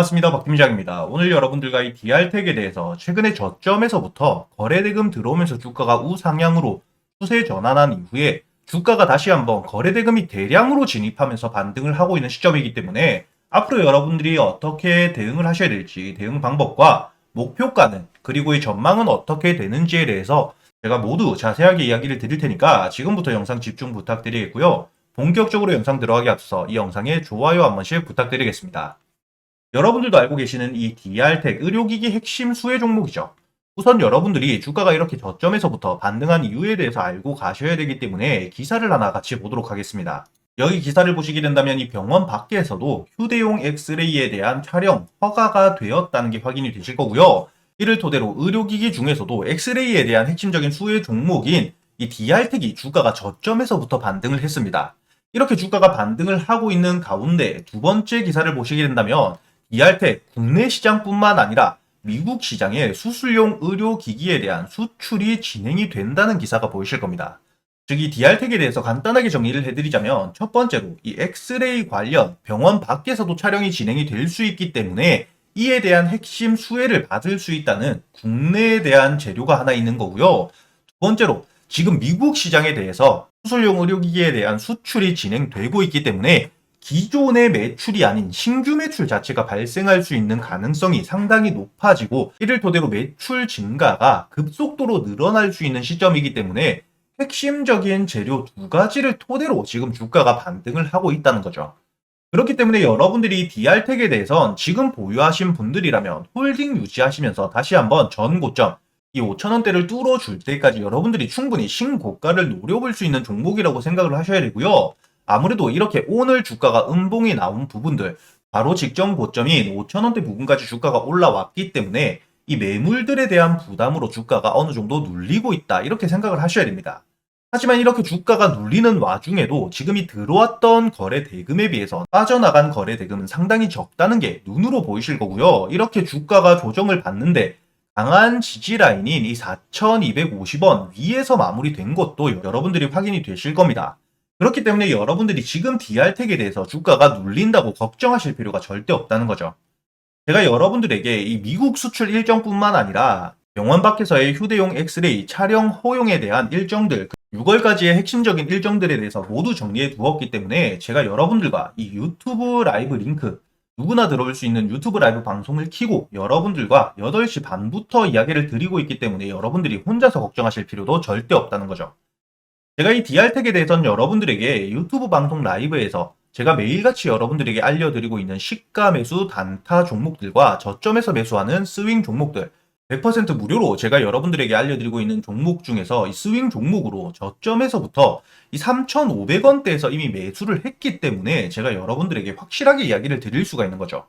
반갑습니다. 박 팀장입니다. 오늘 여러분들과 이 DR텍에 대해서 최근에 저점에서부터 거래대금 들어오면서 주가가 우상향으로 추세 전환한 이후에 주가가 다시 한번 거래대금이 대량으로 진입하면서 반등을 하고 있는 시점이기 때문에 앞으로 여러분들이 어떻게 대응을 하셔야 될지 대응 방법과 목표가는 그리고 이 전망은 어떻게 되는지에 대해서 제가 모두 자세하게 이야기를 드릴 테니까 지금부터 영상 집중 부탁드리겠고요. 본격적으로 영상 들어가기 앞서 이 영상에 좋아요 한 번씩 부탁드리겠습니다. 여러분들도 알고 계시는 이 DR텍 의료기기 핵심 수혜 종목이죠. 우선 여러분들이 주가가 이렇게 저점에서부터 반등한 이유에 대해서 알고 가셔야 되기 때문에 기사를 하나 같이 보도록 하겠습니다. 여기 기사를 보시게 된다면 이 병원 밖에서도 휴대용 엑스레이에 대한 촬영 허가가 되었다는 게 확인이 되실 거고요. 이를 토대로 의료기기 중에서도 엑스레이에 대한 핵심적인 수혜 종목인 이 DR텍이 주가가 저점에서부터 반등을 했습니다. 이렇게 주가가 반등을 하고 있는 가운데 두 번째 기사를 보시게 된다면 DR텍 국내 시장뿐만 아니라 미국 시장에 수술용 의료기기에 대한 수출이 진행이 된다는 기사가 보이실 겁니다. 즉, 이 DR텍에 대해서 간단하게 정리를 해드리자면, 첫 번째로 이 엑스레이 관련 병원 밖에서도 촬영이 진행이 될 수 있기 때문에 이에 대한 핵심 수혜를 받을 수 있다는 국내에 대한 재료가 하나 있는 거고요. 두 번째로, 지금 미국 시장에 대해서 수술용 의료기기에 대한 수출이 진행되고 있기 때문에 기존의 매출이 아닌 신규 매출 자체가 발생할 수 있는 가능성이 상당히 높아지고 이를 토대로 매출 증가가 급속도로 늘어날 수 있는 시점이기 때문에 핵심적인 재료 두 가지를 토대로 지금 주가가 반등을 하고 있다는 거죠. 그렇기 때문에 여러분들이 DR텍에 대해선 지금 보유하신 분들이라면 홀딩 유지하시면서 다시 한번 전 고점 이 5천원대를 뚫어줄 때까지 여러분들이 충분히 신고가를 노려볼 수 있는 종목이라고 생각을 하셔야 되고요. 아무래도 이렇게 오늘 주가가 음봉이 나온 부분들 바로 직전 고점인 5천원대 부분까지 주가가 올라왔기 때문에 이 매물들에 대한 부담으로 주가가 어느 정도 눌리고 있다 이렇게 생각을 하셔야 됩니다. 하지만 이렇게 주가가 눌리는 와중에도 지금이 들어왔던 거래 대금에 비해서 빠져나간 거래 대금은 상당히 적다는 게 눈으로 보이실 거고요. 이렇게 주가가 조정을 받는데 강한 지지 라인인 이 4,250원 위에서 마무리된 것도 여러분들이 확인이 되실 겁니다. 그렇기 때문에 여러분들이 지금 DR텍에 대해서 주가가 눌린다고 걱정하실 필요가 절대 없다는 거죠. 제가 여러분들에게 이 미국 수출 일정뿐만 아니라 병원 밖에서의 휴대용 엑스레이 촬영 허용에 대한 일정들 6월까지의 핵심적인 일정들에 대해서 모두 정리해 두었기 때문에 제가 여러분들과 이 유튜브 라이브 링크 누구나 들어올 수 있는 유튜브 라이브 방송을 키고 여러분들과 8시 반부터 이야기를 드리고 있기 때문에 여러분들이 혼자서 걱정하실 필요도 절대 없다는 거죠. 제가 이 DR텍에 대해서는 여러분들에게 유튜브 방송 라이브에서 제가 매일같이 여러분들에게 알려드리고 있는 시가 매수 단타 종목들과 저점에서 매수하는 스윙 종목들 100% 무료로 제가 여러분들에게 알려드리고 있는 종목 중에서 이 스윙 종목으로 저점에서부터 이 3,500원대에서 이미 매수를 했기 때문에 제가 여러분들에게 확실하게 이야기를 드릴 수가 있는 거죠.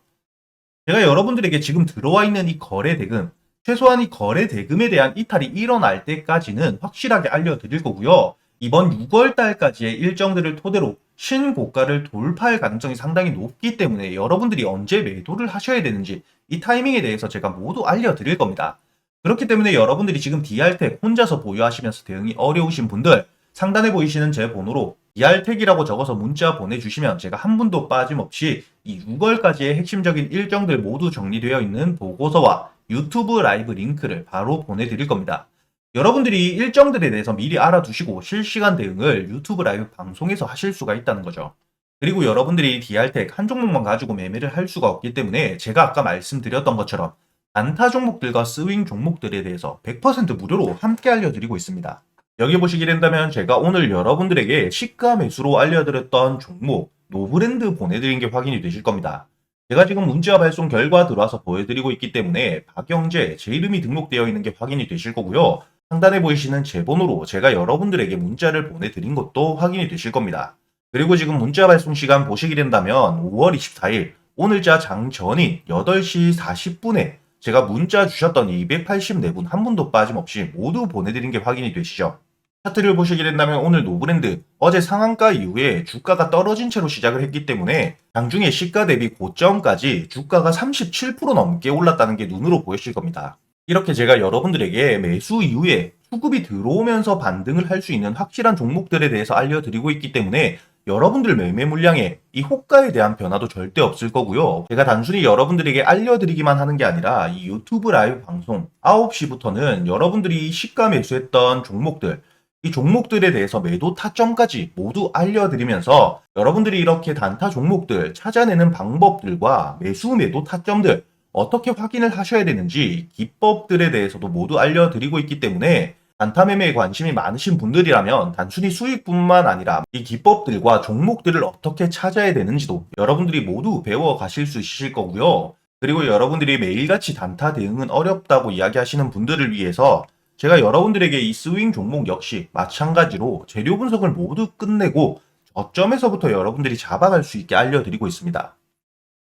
제가 여러분들에게 지금 들어와 있는 이 거래 대금, 최소한 이 거래 대금에 대한 이탈이 일어날 때까지는 확실하게 알려드릴 거고요. 이번 6월 달까지의 일정들을 토대로 신고가를 돌파할 가능성이 상당히 높기 때문에 여러분들이 언제 매도를 하셔야 되는지 이 타이밍에 대해서 제가 모두 알려드릴 겁니다. 그렇기 때문에 여러분들이 지금 DR텍 혼자서 보유하시면서 대응이 어려우신 분들 상단에 보이시는 제 번호로 DR텍이라고 적어서 문자 보내주시면 제가 한 분도 빠짐없이 이 6월까지의 핵심적인 일정들 모두 정리되어 있는 보고서와 유튜브 라이브 링크를 바로 보내드릴 겁니다. 여러분들이 일정들에 대해서 미리 알아두시고 실시간 대응을 유튜브 라이브 방송에서 하실 수가 있다는 거죠. 그리고 여러분들이 DR텍 한 종목만 가지고 매매를 할 수가 없기 때문에 제가 아까 말씀드렸던 것처럼 단타 종목들과 스윙 종목들에 대해서 100% 무료로 함께 알려드리고 있습니다. 여기 보시게 된다면 제가 오늘 여러분들에게 시가 매수로 알려드렸던 종목 노브랜드 보내드린 게 확인이 되실 겁니다. 제가 지금 문자 발송 결과 들어와서 보여드리고 있기 때문에 박영재 제 이름이 등록되어 있는 게 확인이 되실 거고요. 상단에 보이시는 제 번호로 제가 여러분들에게 문자를 보내드린 것도 확인이 되실 겁니다. 그리고 지금 문자 발송 시간 보시게 된다면 5월 24일 오늘자 장전인 8시 40분에 제가 문자 주셨던 284분 한 분도 빠짐없이 모두 보내드린 게 확인이 되시죠. 차트를 보시게 된다면 오늘 노브랜드 어제 상한가 이후에 주가가 떨어진 채로 시작을 했기 때문에 장중에 시가 대비 고점까지 주가가 37% 넘게 올랐다는 게 눈으로 보이실 겁니다. 이렇게 제가 여러분들에게 매수 이후에 수급이 들어오면서 반등을 할 수 있는 확실한 종목들에 대해서 알려드리고 있기 때문에 여러분들 매매 물량에 이 호가에 대한 변화도 절대 없을 거고요. 제가 단순히 여러분들에게 알려드리기만 하는 게 아니라 이 유튜브 라이브 방송 9시부터는 여러분들이 시가 매수했던 종목들 이 종목들에 대해서 매도 타점까지 모두 알려드리면서 여러분들이 이렇게 단타 종목들 찾아내는 방법들과 매수 매도 타점들 어떻게 확인을 하셔야 되는지 기법들에 대해서도 모두 알려드리고 있기 때문에 단타 매매에 관심이 많으신 분들이라면 단순히 수익뿐만 아니라 이 기법들과 종목들을 어떻게 찾아야 되는지도 여러분들이 모두 배워 가실 수 있으실 거고요. 그리고 여러분들이 매일같이 단타 대응은 어렵다고 이야기하시는 분들을 위해서 제가 여러분들에게 이 스윙 종목 역시 마찬가지로 재료 분석을 모두 끝내고 저점에서부터 여러분들이 잡아갈 수 있게 알려드리고 있습니다.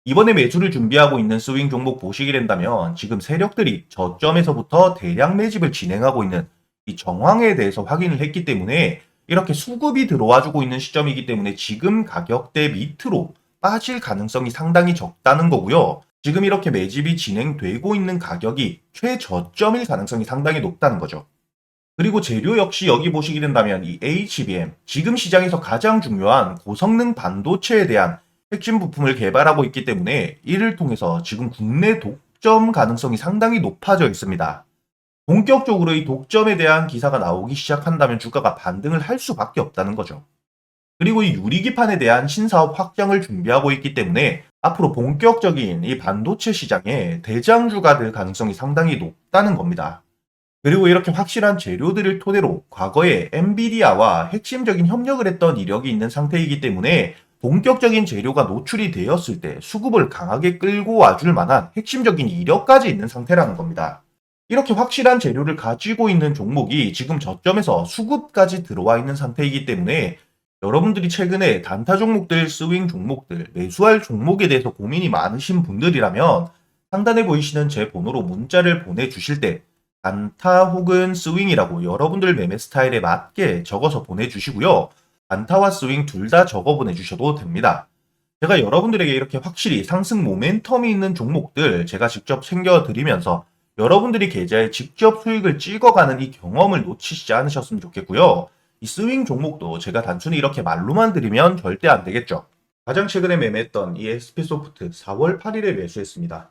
이번에 매수를 준비하고 있는 스윙 종목 보시게 된다면 지금 세력들이 저점에서부터 대량 매집을 진행하고 있는 이 정황에 대해서 확인을 했기 때문에 이렇게 수급이 들어와주고 있는 시점이기 때문에 지금 가격대 밑으로 빠질 가능성이 상당히 적다는 거고요. 지금 이렇게 매집이 진행되고 있는 가격이 최저점일 가능성이 상당히 높다는 거죠. 그리고 재료 역시 여기 보시게 된다면 이 HBM, 지금 시장에서 가장 중요한 고성능 반도체에 대한 핵심 부품을 개발하고 있기 때문에 이를 통해서 지금 국내 독점 가능성이 상당히 높아져 있습니다. 본격적으로 이 독점에 대한 기사가 나오기 시작한다면 주가가 반등을 할 수밖에 없다는 거죠. 그리고 이 유리기판에 대한 신사업 확장을 준비하고 있기 때문에 앞으로 본격적인 이 반도체 시장에 대장주가 될 가능성이 상당히 높다는 겁니다. 그리고 이렇게 확실한 재료들을 토대로 과거에 엔비디아와 핵심적인 협력을 했던 이력이 있는 상태이기 때문에 본격적인 재료가 노출이 되었을 때 수급을 강하게 끌고 와줄 만한 핵심적인 이력까지 있는 상태라는 겁니다. 이렇게 확실한 재료를 가지고 있는 종목이 지금 저점에서 수급까지 들어와 있는 상태이기 때문에 여러분들이 최근에 단타 종목들, 스윙 종목들, 매수할 종목에 대해서 고민이 많으신 분들이라면 상단에 보이시는 제 번호로 문자를 보내주실 때 단타 혹은 스윙이라고 여러분들 매매 스타일에 맞게 적어서 보내주시고요. 단타와 스윙 둘 다 적어 보내주셔도 됩니다. 제가 여러분들에게 이렇게 확실히 상승 모멘텀이 있는 종목들 제가 직접 챙겨드리면서 여러분들이 계좌에 직접 수익을 찍어가는 이 경험을 놓치시지 않으셨으면 좋겠고요. 이 스윙 종목도 제가 단순히 이렇게 말로만 드리면 절대 안 되겠죠. 가장 최근에 매매했던 이 SP소프트 4월 8일에 매수했습니다.